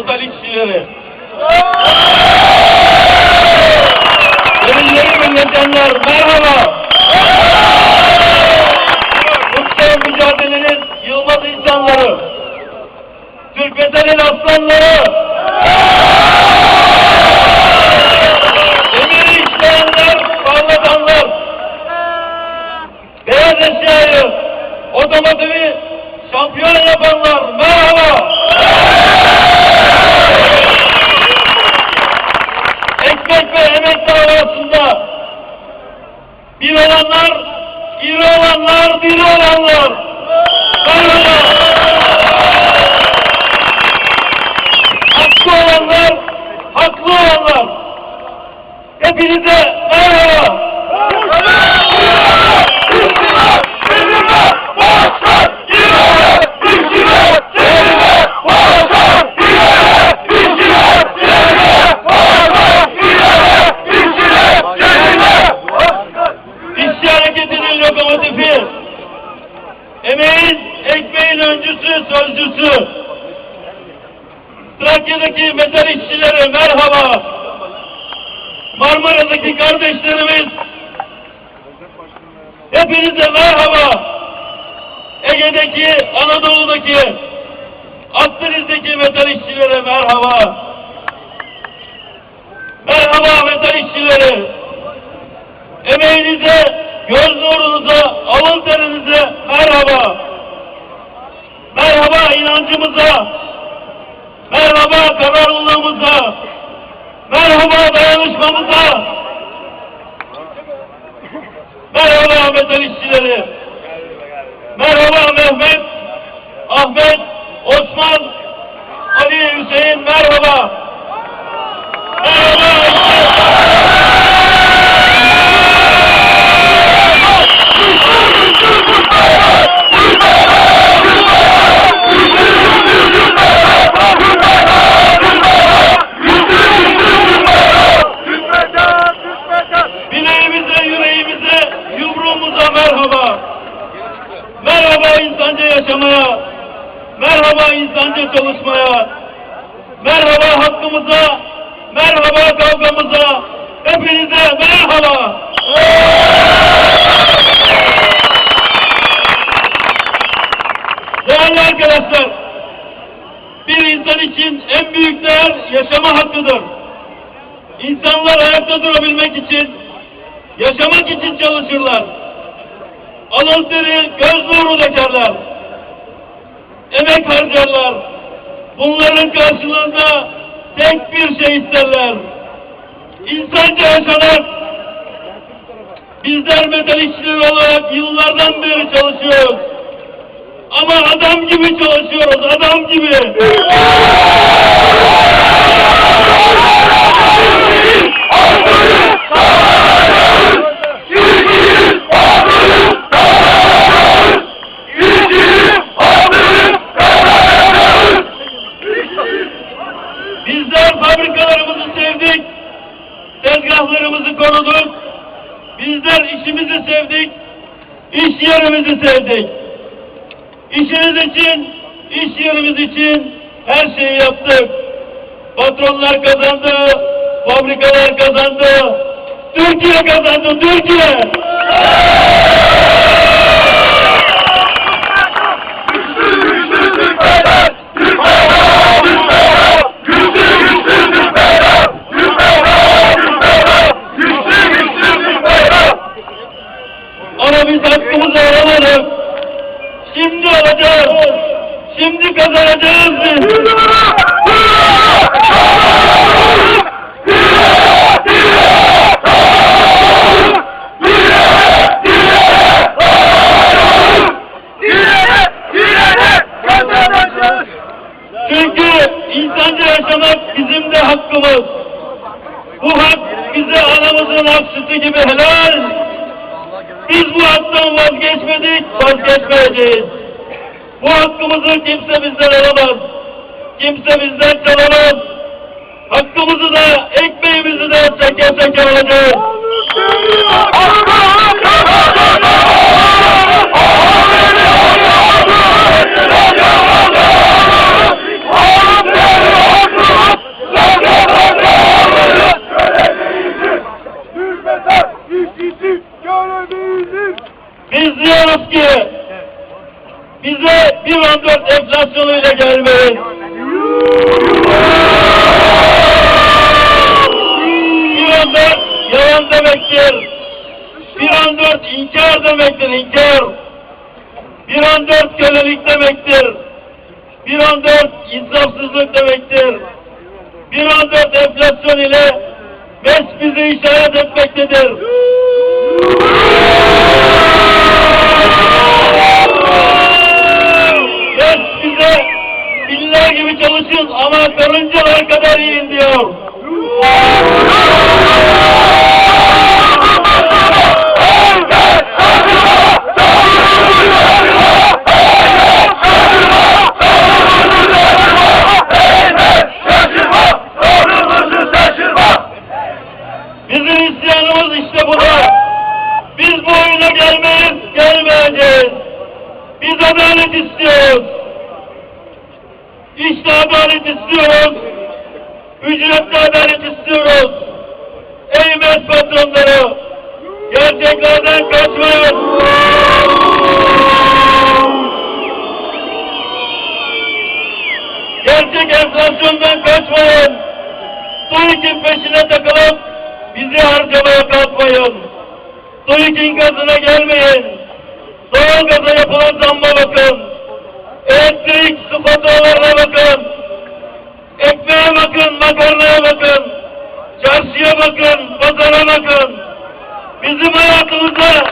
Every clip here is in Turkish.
metal işçileri. Gönülleri kardeşlerimiz, hepinize merhaba. Ege'deki, Anadolu'daki, Akdeniz'deki metal işçilere merhaba. Merhaba metal işçileri. Emeğinize, göz nurunuza, alın terinize merhaba. Merhaba inancımıza. Merhaba kararlılığımıza. Merhaba dayanışmamıza. Merhaba metal işçileri. Merhaba Mehmet, Ahmet, Osman, Ali, Hüseyin merhaba. Merhaba. Bileğimize, yüreğimize, yumruğumuza merhaba. Merhaba insanca yaşamaya. Merhaba insanca çalışmaya. Merhaba hakkımıza. Merhaba kavgamıza. Hepinize merhaba. Değerli arkadaşlar, bir insan için en büyük değer yaşama hakkıdır. İnsanlar ayakta durabilmek için, yaşamak için çalışırlar. Alın göz nuru dökerler. Emek harcarlar. Bunların karşılığında tek bir şey isterler. İnsanca yaşamak. Bizler metal işçileri olarak yıllardan beri çalışıyoruz. Ama adam gibi çalışıyoruz, adam gibi. Bizler fabrikalarımızı sevdik, tezgahlarımızı koruduk. Bizler işimizi sevdik, iş yerimizi sevdik. İşiniz için, iş yerimiz için her şeyi yaptık. Patronlar kazandı, fabrikalar kazandı, Türkiye kazandı, Türkiye! Biz hakkımızı alamadık. Şimdi alacağız. Şimdi kazanacağız biz. Çünkü insanca yaşamak bizim de hakkımız. Bu hak bize anamızın hak gibi helal. Biz bu haktan vazgeçmedik, vazgeçmeyeceğiz. Bu hakkımızı kimse bizden alamaz. Kimse bizden çalamaz. Hakkımızı da, ekmeğimizi de çeke çeke diyoruz ki bize bir 14 enflasyonuyla gelmeyin. Bir 14 yalan demektir. Bir 14 inkar demektir, inkar. Bir 14 kölelik demektir. Bir 14 insafsızlık demektir. Bir 14 enflasyon ile MES bizi işaret etmektedir. Bize biller gibi çalışın ama karıncalar kadar yiyin diyor. Bizim isyanımız işte bu da. Biz bu oyuna gelmeyiz, gelmeyeceğiz. Biz adalet istiyoruz. İşte adalet istiyoruz. Ücretli adalet istiyoruz. Ey mes patronları, gerçeklerden kaçmayın. Gerçek enflasyondan kaçmayın. TÜİK'in peşine takılıp bizi harcamaya kalkmayın. TÜİK'in gazına gelmeyin. Doğal gaza yapılan zamma bakın. Elektrik su faturalarına Bizim hayatımıza,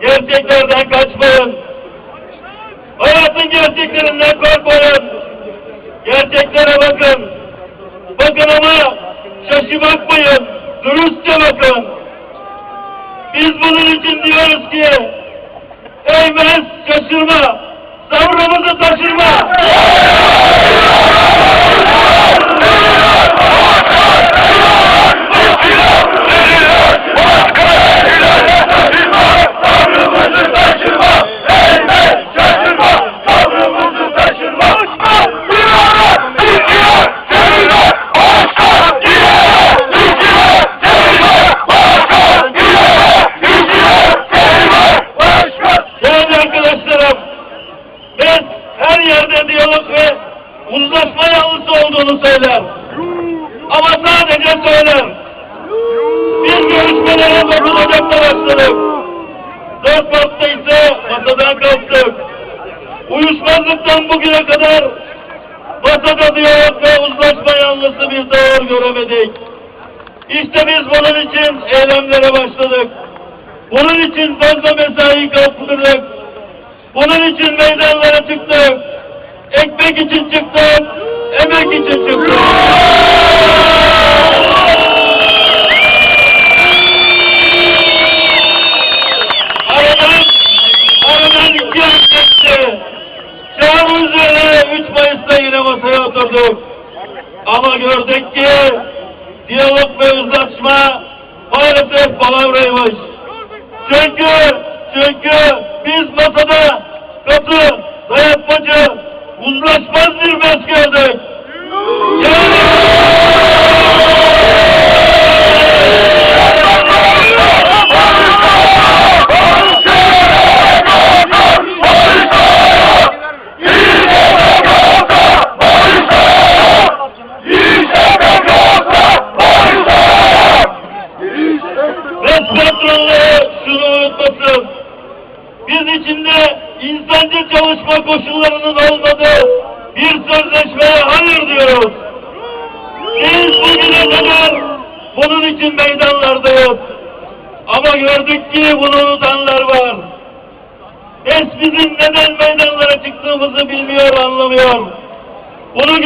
gerçeklerden kaçmayın. Hayatın gerçeklerinden korkmayın. Gerçeklere bakın. Bakın ama şaşı bakmayın. Dürüstçe bakın. Biz bunun için diyoruz ki, eymez şaşırma, sabrımızı taşırma. Kaldırdık. Bunun için meydanlara çıktık. Ekmek için çıktık. Emek için çıktık. Aradan, aradan iki ay geçti. Çağın üzerine 3 Mayıs'ta yine masaya oturduk. Ama gördük ki diyalog ve uzlaşma maalesef palavraymış. Çünkü, çünkü biz masada katı, dayatmacı, uzlaşmaz bir mes gördük.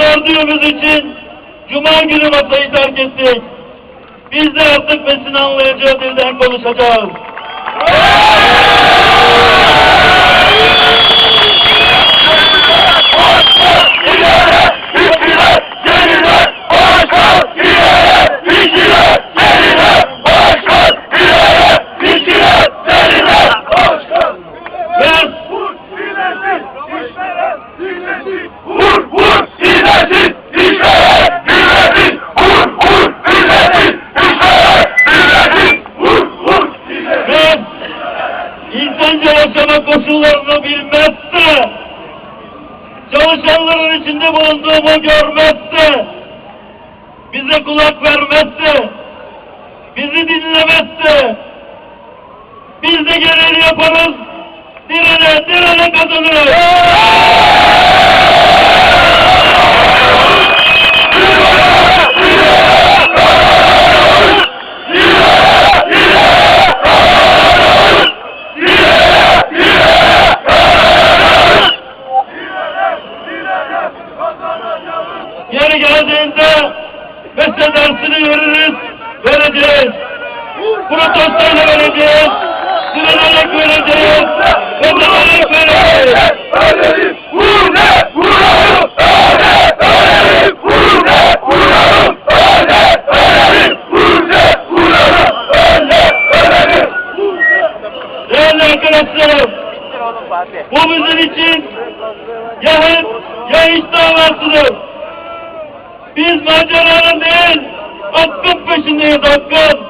gördüğümüz için Cuma günü masayı terk ettik. Biz de artık besin anlayacağı dilden konuşacağız. İdare! bilmezse, çalışanların içinde bulunduğumu görmezse, bize kulak vermezse, bizi dinlemezse, biz de genel yaparız, direne direne kazanırız. Yeri geldiğinde mesle dersini veririz, vereceğiz. Protestoyla vereceğiz, direnerek vereceğiz, kazanarak vereceğiz. Ölelim, vurne, vuralım, öle, ölelim, vurne, vuralım, öle, ölelim, vurne, vuralım, öle, ölelim. Bu bizim için ya hep ya hiç. Biz maceranın değil, hakkın peşindeyiz, hakkın.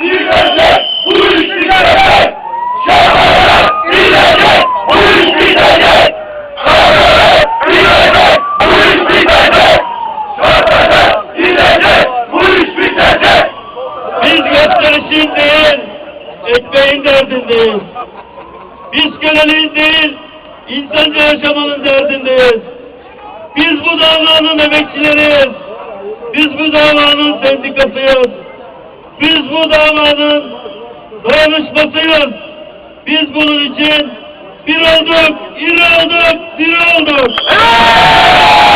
Bitecek, bu iş bitecek. Şahane bitecek, bu iş bitecek. Şahane bitecek, bu iş bitecek. Şahane bitecek, bu iş bitecek. Biz gösterişin değil, ekmeğin derdindeyiz. Biz köleliğin değil, insanca yaşamanın derdindeyiz. Biz bu davanın emekçileriyiz. Biz bu davanın sendikasıyız. Biz bu davanın dayanışmasıyız. Biz bunun için bir olduk, iri olduk, diri olduk. Başkan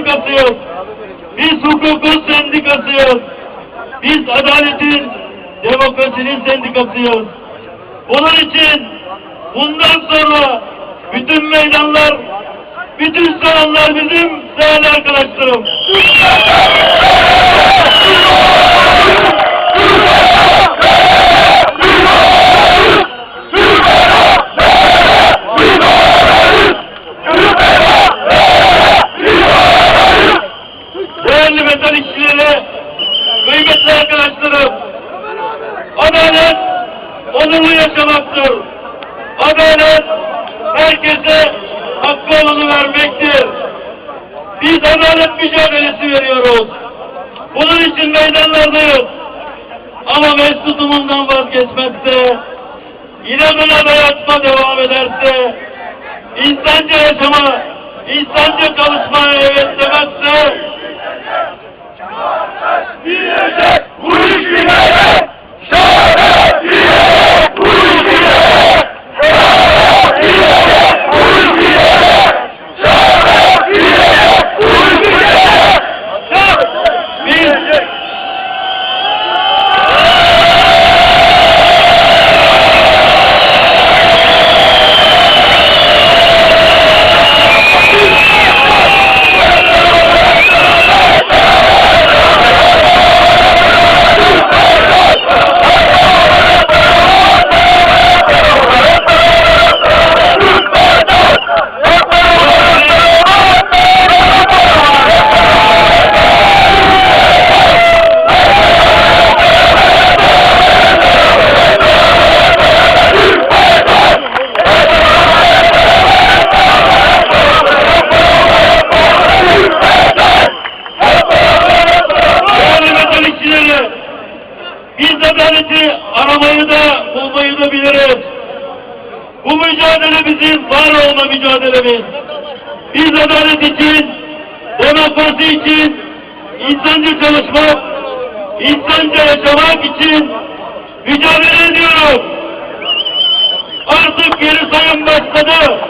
sendikasıyız. Biz hukukun sendikasıyız. Biz adaletin, demokrasinin sendikasıyız. Bunun için bundan sonra bütün meydanlar, bütün sahanlar bizim değerli arkadaşlarım. Değerli metal işçileri, kıymetli arkadaşlarım, adalet onurlu yaşamaktır. Adalet herkese hakkı olanı vermektir. Biz adalet mücadelesi veriyoruz. Bunun için meydanlardayız. Ama mestutumundan vazgeçmezse, inadına dayatma devam ederse, insanca yaşama, insanca çalışmaya evet demezse, Bitecek, bu iş bitecek. Şahane insanca yaşamak için mücadele ediyoruz. Artık geri sayım başladı.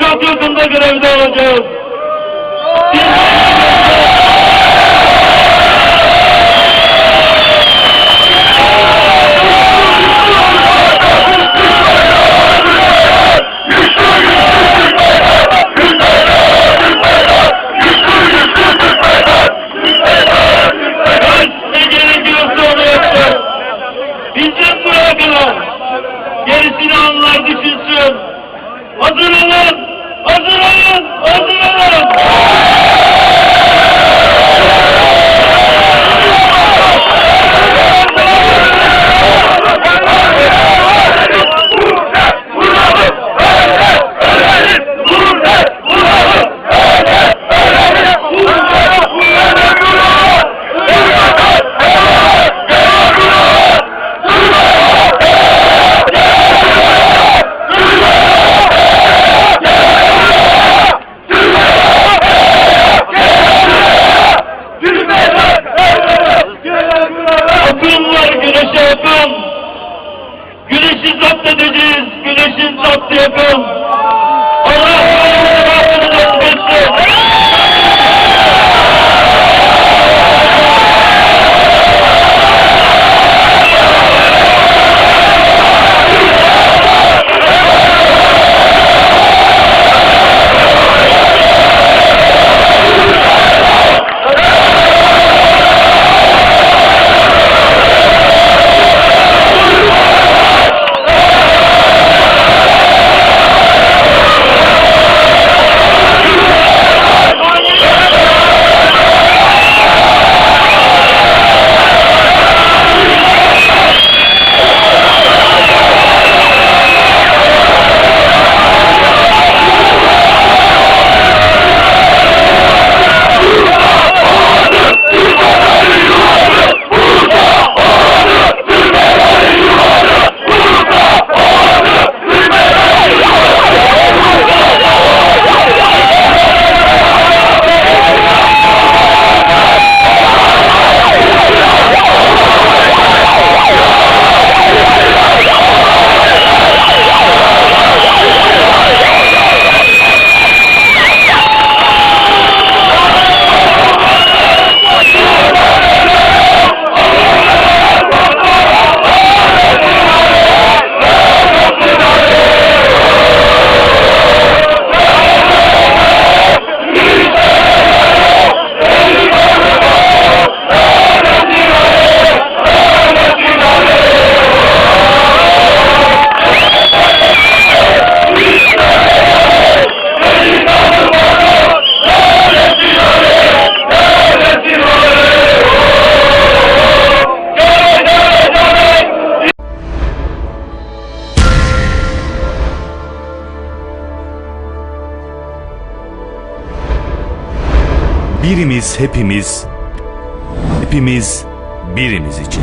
Çok yakında görevde olacağız. Biz Birimiz hepimiz, hepimiz birimiz için.